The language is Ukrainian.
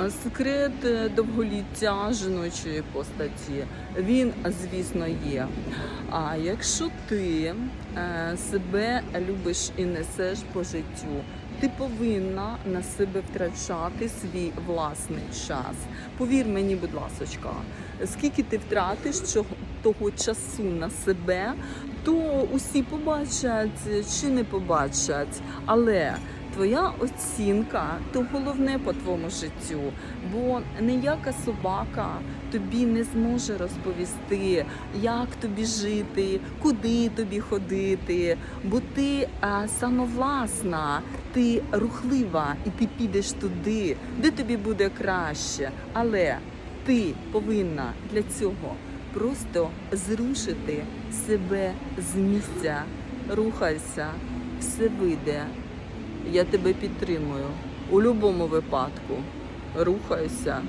А Секрет е, довголіття жіночої постаті, він, звісно, є. А якщо ти е, себе любиш і несеш по життю, ти повинна на себе втрачати свій власний час. Повір мені, будь ласочка, скільки ти втратиш того часу на себе, то усі побачать чи не побачать. Але твоя оцінка то головне по твоєму життю, бо ніяка собака тобі не зможе розповісти, як тобі жити, куди тобі ходити, бо ти а, самовласна, ти рухлива і ти підеш туди, де тобі буде краще. Але ти повинна для цього просто зрушити себе з місця. Рухайся, все вийде. Я тебе підтримую у будь-якому випадку. Рухайся.